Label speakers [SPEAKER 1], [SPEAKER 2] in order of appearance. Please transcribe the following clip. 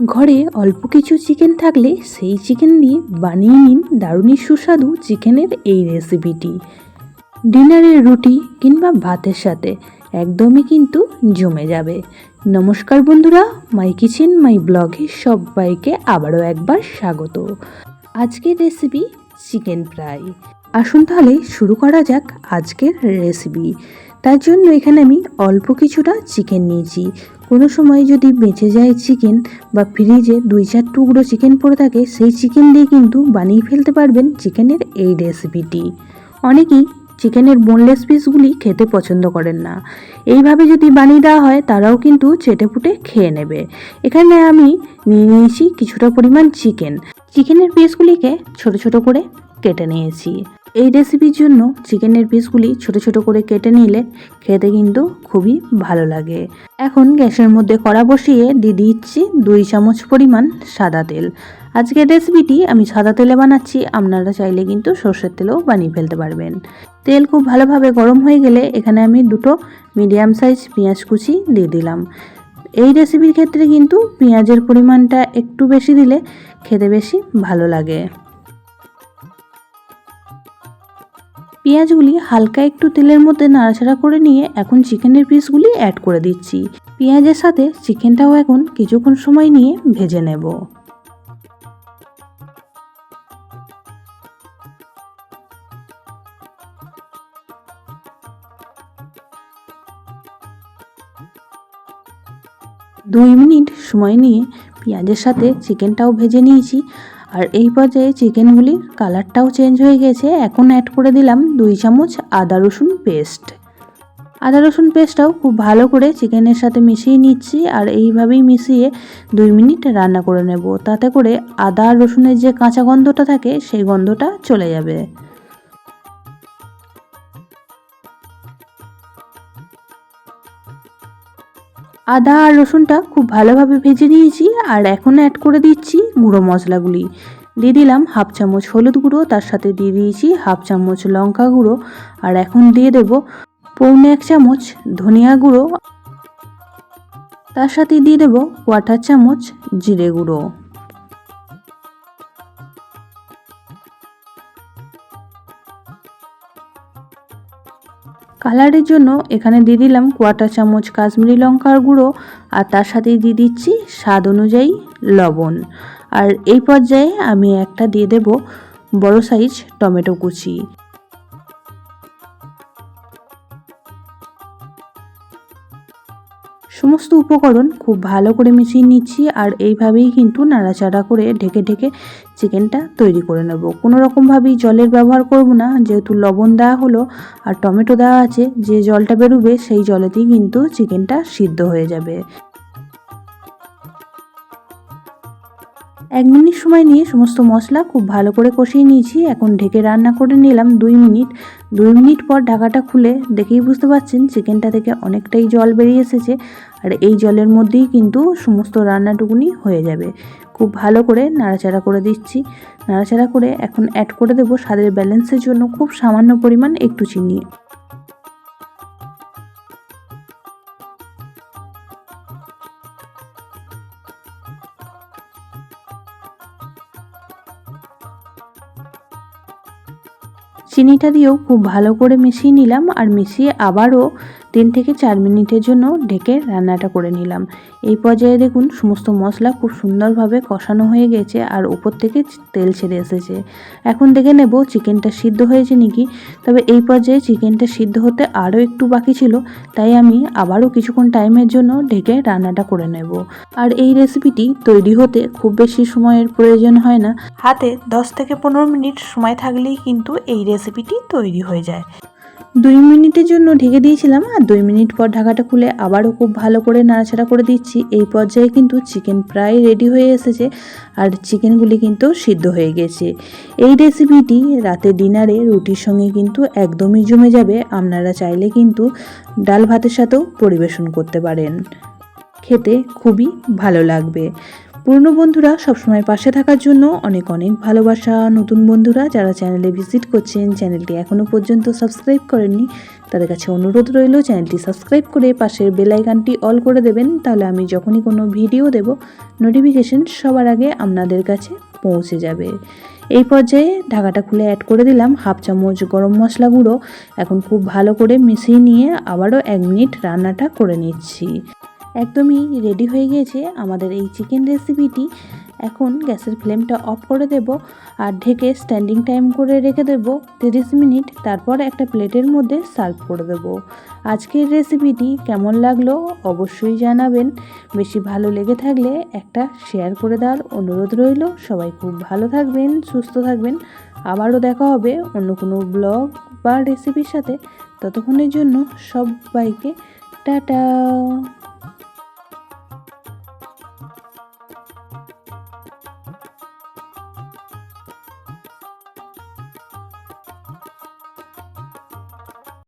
[SPEAKER 1] ঘরে অল্প কিছু চিকেন থাকলে সেই চিকেন দিয়ে বানিয়ে নিন দারুণই সুস্বাদু চিকেনের এই রেসিপিটি ডিনারের রুটি কিংবা ভাতের সাথে একদমই কিন্তু জমে যাবে। নমস্কার বন্ধুরা, মাই কিচেন, মাই ব্লগে সবাইকে আবারও একবার স্বাগত। আজকের রেসিপি চিকেন ফ্রাই। আসুন তাহলে শুরু করা যাক আজকের রেসিপি তার জন্য এখানে আমি অল্প কিছুটা চিকেন নিয়েছি। কোনো সময় যদি বেঁচে যায় চিকেন বা ফ্রিজে দুই চার টুকরো চিকেন পড়ে থাকে, সেই চিকেন দিয়ে কিন্তু বানিয়ে ফেলতে পারবেন চিকেনের এই রেসিপিটি অনেকেই চিকেনের বোনলেস পিসগুলি খেতে পছন্দ করেন না। এইভাবে যদি বানিয়ে দেওয়া হয়, তারাও কিন্তু চেটেপুটে খেয়ে নেবে। এখানে আমি নিয়ে নিয়েছি কিছুটা পরিমাণ চিকেন চিকেনের পিসগুলিকে ছোট ছোট করে কেটে নিয়েছি। এই রেসিপির জন্য চিকেনের পিসগুলি ছোট ছোট করে কেটে নিলে খেতে কিন্তু খুবই ভালো লাগে। এখন গ্যাসের মধ্যে কড়া বসিয়ে দিয়ে দিচ্ছি দুই চামচ পরিমাণ সাদা তেল। আজকের রেসিপিটি আমি সাদা তেলে বানাচ্ছি, আপনারা চাইলে কিন্তু সর্ষের তেলেও বানিয়ে ফেলতে পারবেন। তেল খুব ভালোভাবে গরম হয়ে গেলে এখানে আমি দুটো মিডিয়াম সাইজ পেঁয়াজ কুচি দিয়ে দিলাম। এই রেসিপির ক্ষেত্রে কিন্তু পেঁয়াজের পরিমাণটা একটু বেশি দিলে খেতে বেশি ভালো লাগে। পেঁয়াজগুলি হালকা একটু তেলের মধ্যে নাড়াচাড়া করে নিয়ে এখন চিকেনের পিসগুলি অ্যাড করে দিচ্ছি। পেঁয়াজের সাথে চিকেনটাও এখন কিছুক্ষণ সময় নিয়ে ভেজে নেব। দুই মিনিট সময় নিয়ে পেঁয়াজের সাথে চিকেনটাও ভেজে নিয়েছি। আর এই পর্যায়ে চিকেনগুলির কালারটাও চেঞ্জ হয়ে গেছে। এখন অ্যাড করে দিলাম দুই চামচ আদা রসুন পেস্ট আদা রসুন পেস্টটাও খুব ভালো করে চিকেনের সাথে মিশিয়ে নিচ্ছি আর এইভাবেই মিশিয়ে দুই মিনিট রান্না করে নেব। তাতে করে আদা রসুনের যে কাঁচা গন্ধটা থাকে, সেই গন্ধটা চলে যাবে। আদা আর রসুনটা খুব ভালোভাবে ভেজে নিয়েছি আর এখন অ্যাড করে দিচ্ছি গুঁড়ো মশলাগুলি। দিয়ে দিলাম হাফ চামচ হলুদ গুঁড়ো, তার সাথে দিয়ে দিয়েছি হাফ চামচ লঙ্কা গুঁড়ো আর এখন দিয়ে দেব পৌনে এক চামচ ধনিয়া গুঁড়ো। তার সাথে দিয়ে দেব কোয়াটার চামচ জিরে গুঁড়ো। কালারের জন্য এখানে দিয়ে দিলাম কোয়াটার চামচ কাশ্মীরি লঙ্কার গুঁড়ো আর তার সাথেই দিয়ে দিচ্ছি স্বাদ অনুযায়ী লবণ। আর এই পর্যায়ে আমি একটা দিয়ে দেব বড় সাইজ টমেটো কুচি। সমস্ত উপকরণ খুব ভালো করে মিশিয়ে নিচ্ছি আর এইভাবেই কিন্তু নাড়াচাড়া করে ঢেকে ঢেকে চিকেনটা তৈরি করে নেব। কোনো রকমভাবেই জলের ব্যবহার করব না, যেহেতু লবণ দেওয়া হলো আর টমেটো দেওয়া আছে, যে জলটা বেরোবে সেই জলেতেই কিন্তু চিকেনটা সিদ্ধ হয়ে যাবে। এক মিনিট সময় নিয়ে সমস্ত মশলা খুব ভালো করে কষিয়ে নিয়েছি। এখন ঢেকে রান্না করে নিলাম দুই মিনিট। দুই মিনিট পর ঢাকাটা খুলে দেখেই বুঝতে পারছেন চিকেনটা থেকে অনেকটাই জল বেরিয়ে এসেছে। আর এই জলের মধ্যেই কিন্তু সমস্ত রান্নাটুকুনি হয়ে যাবে। খুব ভালো করে নাড়াচাড়া করে দিচ্ছি। নাড়াচাড়া করে এখন অ্যাড করে দেবো স্বাদের ব্যালেন্সের জন্য খুব সামান্য পরিমাণ একটু চিনি। চিনিটা দিয়েও খুব ভালো করে মিশিয়ে নিলাম আর মিশিয়ে আবারও তিন থেকে চার মিনিটের জন্য ঢেকে রান্নাটা করে নিলাম। এই পর্যায়ে দেখুন সমস্ত মশলা খুব সুন্দরভাবে কষানো হয়ে গেছে আর উপর থেকে তেল ছেড়ে এসেছে। এখন দেখে নেব চিকেনটা সিদ্ধ হয়েছে নাকি। তবে এই পর্যায়ে চিকেনটা সিদ্ধ হতে আরও একটু বাকি ছিল, তাই আমি আবারও কিছুক্ষণ টাইমের জন্য ঢেকে রান্নাটা করে নেব। আর এই রেসিপিটি তৈরি হতে খুব বেশি সময়ের প্রয়োজন হয় না। হাতে দশ থেকে পনেরো মিনিট সময় থাকলেই কিন্তু এই রেসিপিটি তৈরি হয়ে যায়। দুই মিনিটের জন্য ঢেকে দিয়েছিলাম আর দুই মিনিট পর ঢাকাটা খুলে আবারও খুব ভালো করে নাড়াচাড়া করে দিচ্ছি। এই পর্যায়ে কিন্তু চিকেন প্রায় রেডি হয়ে এসেছে আর চিকেনগুলি কিন্তু সিদ্ধ হয়ে গেছে। এই রেসিপিটি রাতে ডিনারে রুটির সঙ্গে কিন্তু একদমই জমে যাবে। আপনারা চাইলে কিন্তু ডাল ভাতের সাথেও পরিবেশন করতে পারেন। খেতে খুবই ভালো লাগবে। পুরনো বন্ধুরা সবসময় পাশে থাকার জন্য অনেক অনেক ভালোবাসা। নতুন বন্ধুরা যারা চ্যানেলে ভিজিট করছেন চ্যানেলটি এখনও পর্যন্ত সাবস্ক্রাইব করেননি, তাদের কাছে অনুরোধ রইল চ্যানেলটি সাবস্ক্রাইব করে পাশের বেল আইকনটি অল করে দেবেন। তাহলে আমি যখনই কোনো ভিডিও দেব নোটিফিকেশন সবার আগে আপনাদের কাছে পৌঁছে যাবে। এই পর্যায়ে ঢাকাটা খুলে অ্যাড করে দিলাম হাফ চামচ গরম মশলা গুঁড়ো। এখন খুব ভালো করে মিশিয়ে নিয়ে আবারও এক মিনিট রান্নাটা করে নিচ্ছি। একদমই রেডি হয়ে গিয়েছে আমাদের এই চিকেন রেসিপিটি এখন গ্যাসের ফ্লেমটা অফ করে দেব আর ঢেকে স্ট্যান্ডিং টাইম করে রেখে দেব তিরিশ মিনিট। তারপর একটা প্লেটের মধ্যে সার্ভ করে দেব। আজকের রেসিপিটি কেমন লাগল অবশ্যই জানাবেন। বেশি ভালো লেগে থাকলে একটা শেয়ার করে দেওয়ার অনুরোধ রইল। সবাই খুব ভালো থাকবেন, সুস্থ থাকবেন। আবারও দেখা হবে অন্য কোনো ব্লগ বা রেসিপির সাথে। ততক্ষণের জন্য সবাইকে টাটা।